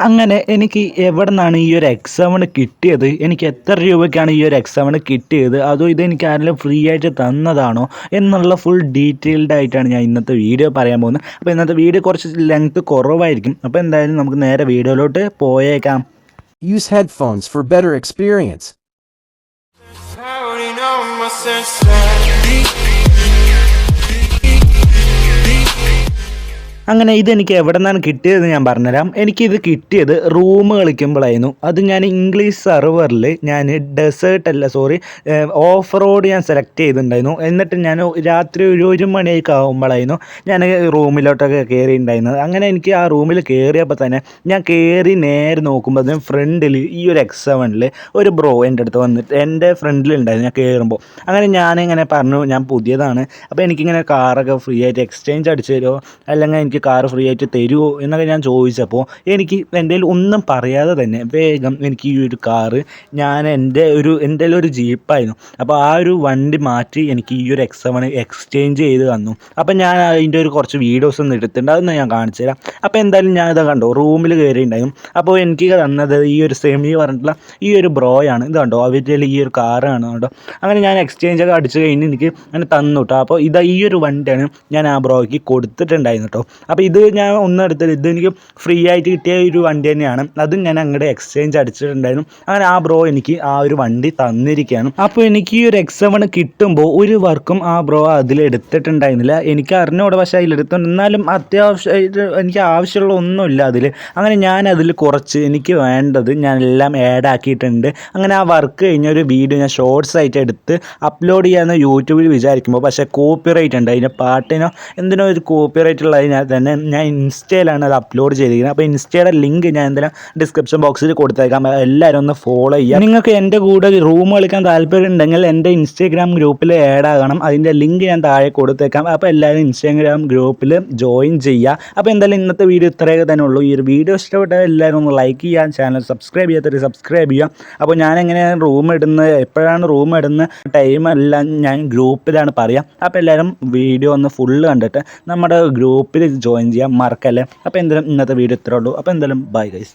അങ്ങനെ എനിക്ക് എവിടെ നിന്നാണ് ഈ ഒരു എക്സാമിന് കിട്ടിയത്? എനിക്ക് എത്ര രൂപയ്ക്കാണ് ഈ ഒരു എക്സാമിന് കിട്ടിയത്? അതോ ഇത് എനിക്ക് ആരെങ്കിലും ഫ്രീ ആയിട്ട് തന്നതാണോ? എന്നുള്ള ഫുൾ ഡീറ്റെയിൽഡ് ആയിട്ടാണ് ഞാൻ ഇന്നത്തെ വീഡിയോ പറയാൻ പോകുന്നത്. അപ്പോൾ ഇന്നത്തെ വീഡിയോ കുറച്ച് ലെങ്ത് കുറവായിരിക്കും. അപ്പോൾ എന്തായാലും നമുക്ക് നേരെ വീഡിയോയിലോട്ട് പോയേക്കാം. Use headphones for better experience. അങ്ങനെ ഇതെനിക്ക് എവിടെ നിന്നാണ് കിട്ടിയതെന്ന് ഞാൻ പറഞ്ഞുതരാം. എനിക്കിത് കിട്ടിയത് റൂം കളിക്കുമ്പോഴായിരുന്നു അത് ഞാൻ ഇംഗ്ലീഷ് സെർവറിൽ ഞാൻ ഡെസേർട്ട് അല്ല സോറി ഓഫ് റോഡ് ഞാൻ സെലക്ട് ചെയ്തിട്ടുണ്ടായിരുന്നു. എന്നിട്ട് ഞാൻ രാത്രി ഒരു ഒരു മണിയൊക്കെ ആകുമ്പോഴായിരുന്നു ഞാൻ റൂമിലോട്ടൊക്കെ കയറിയിട്ടുണ്ടായിരുന്നത് അങ്ങനെ എനിക്ക് ആ റൂമിൽ കയറിയപ്പോൾ തന്നെ ഞാൻ കയറി നേരെ നോക്കുമ്പോൾ ഫ്രണ്ടിൽ ഈ ഒരു എക്സ് സെവനിൽ ഒരു ബ്രോ എന്റെ അടുത്ത് വന്നിട്ട് എന്റെ ഫ്രണ്ടിലുണ്ടായിരുന്നു ഞാൻ കയറുമ്പോൾ അങ്ങനെ ഞാനിങ്ങനെ പറഞ്ഞു ഞാൻ പുതിയതാണ്. അപ്പോൾ എനിക്കിങ്ങനെ കാറൊക്കെ ഫ്രീ ആയിട്ട് എക്സ്ചേഞ്ച് അടിച്ചു തരുമോ അല്ലെങ്കിൽ എനിക്ക് കാർ ഫ്രീ ആയിട്ട് തരുമോ എന്നൊക്കെ ഞാൻ ചോദിച്ചപ്പോൾ എനിക്ക് എന്റെ ഒന്നും പറയാതെ തന്നെ വേഗം എനിക്ക് ഈ ഒരു കാറ് ഞാൻ എന്റെ ഒരു എന്റെ ഒരു ജീപ്പായിരുന്നു അപ്പോൾ ആ ഒരു വണ്ടി മാറ്റി എനിക്ക് ഈ ഒരു എക്സ് സെവൻ എക്സ്ചേഞ്ച് ചെയ്ത് തന്നു. അപ്പോൾ ഞാൻ അതിന്റെ ഒരു കുറച്ച് വീഡിയോസ് ഒന്ന് എടുത്തിട്ടുണ്ട്. അതൊന്ന് ഞാൻ കാണിച്ചു തരാം. അപ്പോൾ എന്തായാലും ഞാൻ ഇത് കണ്ടോ. റൂമിൽ കയറിയിട്ടുണ്ടായിരുന്നു അപ്പോൾ എനിക്ക് തന്നത് ഈ ഒരു സെമി പറഞ്ഞിട്ടുള്ള ഈ ഒരു ബ്രോയാണ് ഇത് കണ്ടോ? അവരുടെ ഈ ഒരു കാറാണ് കണ്ടോ? അങ്ങനെ ഞാൻ എക്സ്ചേഞ്ച് ഒക്കെ അടിച്ച് കഴിഞ്ഞ് എനിക്ക് അങ്ങനെ തന്നു കേട്ടോ. അപ്പോൾ ഇതാ ഈ ഒരു വണ്ടിയാണ് ഞാൻ ആ ബ്രോയ്ക്ക് കൊടുത്തിട്ടുണ്ടായിരുന്നു കേട്ടോ. അപ്പോൾ ഇത് ഞാൻ ഒന്നും എടുത്തില്ല ഇത് എനിക്ക് ഫ്രീ ആയിട്ട് കിട്ടിയ ഒരു വണ്ടി തന്നെയാണ്. അതും ഞാൻ അങ്ങോട്ട് എക്സ്ചേഞ്ച് അടിച്ചിട്ടുണ്ടായിരുന്നു. അങ്ങനെ ആ ബ്രോ എനിക്ക് ആ ഒരു വണ്ടി തന്നിരിക്കുകയാണ് അപ്പോൾ എനിക്ക് ഈ ഒരു എക്സ് എക്സവൺ കിട്ടുമ്പോൾ ഒരു വർക്കും ആ ബ്രോ അതിൽ എടുത്തിട്ടുണ്ടായിരുന്നില്ല. എനിക്ക് അറിഞ്ഞൂടെ പക്ഷേ അതിലെടുത്തുണ്ട് എന്നാലും അത്യാവശ്യമായിട്ട് എനിക്ക് ആവശ്യമുള്ള ഒന്നുമില്ല അതിൽ. അങ്ങനെ ഞാൻ അതിൽ കുറച്ച് എനിക്ക് വേണ്ടത് ഞാൻ എല്ലാം ആഡ് ആക്കിയിട്ടുണ്ട്. അങ്ങനെ ആ വർക്ക് കഴിഞ്ഞ ഒരു വീഡിയോ ഞാൻ ഷോർട്സ് ആയിട്ട് എടുത്ത് അപ്ലോഡ് ചെയ്യാമെന്ന് യൂട്യൂബിൽ വിചാരിക്കുമ്പോൾ പക്ഷേ കോപ്പി റൈറ്റ് ഉണ്ട്. അതിന്റെ പാട്ടിനോ എന്തിനോ ഒരു റൈറ്റ് ഉള്ളതിനാൽ തന്നെ ഞാൻ ഇൻസ്റ്റയിലാണ് അത് അപ്ലോഡ് ചെയ്തിരിക്കുന്നത്. അപ്പോൾ ഇൻസ്റ്റയുടെ ലിങ്ക് ഞാൻ എന്തായാലും ഡിസ്ക്രിപ്ഷൻ ബോക്സിൽ കൊടുത്തേക്കാം. എല്ലാവരും ഒന്ന് ഫോളോ ചെയ്യുക. നിങ്ങൾക്ക് എന്റെ കൂടെ റൂം കളിക്കാൻ താല്പര്യം ഉണ്ടെങ്കിൽ എന്റെ ഇൻസ്റ്റാഗ്രാം ഗ്രൂപ്പിൽ ആഡ് ആകണം. അതിന്റെ ലിങ്ക് ഞാൻ താഴെ കൊടുത്തേക്കാം. അപ്പോൾ എല്ലാവരും ഇൻസ്റ്റാഗ്രാം ഗ്രൂപ്പിൽ ജോയിൻ ചെയ്യുക. അപ്പോൾ എന്തായാലും ഇന്നത്തെ വീഡിയോ ഇത്രയൊക്കെ തന്നെ ഉള്ളൂ. ഈ ഒരു വീഡിയോ ഇഷ്ടപ്പെട്ട എല്ലാവരും ഒന്ന് ലൈക്ക് ചെയ്യാം ചാനൽ സബ്സ്ക്രൈബ് ചെയ്യാത്തവർ സബ്സ്ക്രൈബ് ചെയ്യുക. അപ്പോൾ ഞാൻ എങ്ങനെയാണ് റൂം ഇടുന്നത് എപ്പോഴാണ് റൂം ഇടുന്ന ടൈം എല്ലാം ഞാൻ ഗ്രൂപ്പിലാണ് പറയുക അപ്പോൾ എല്ലാവരും വീഡിയോ ഒന്ന് ഫുള്ള് കണ്ടിട്ട് നമ്മുടെ ഗ്രൂപ്പിൽ ജോയിൻ ചെയ്യാം മറക്കല്ലേ അപ്പോൾ എന്തായാലും ഇന്നത്തെ വീഡിയോ ഇത്രേ ഉള്ളൂ. അപ്പോൾ എന്തായാലും ബൈ ഗൈസ്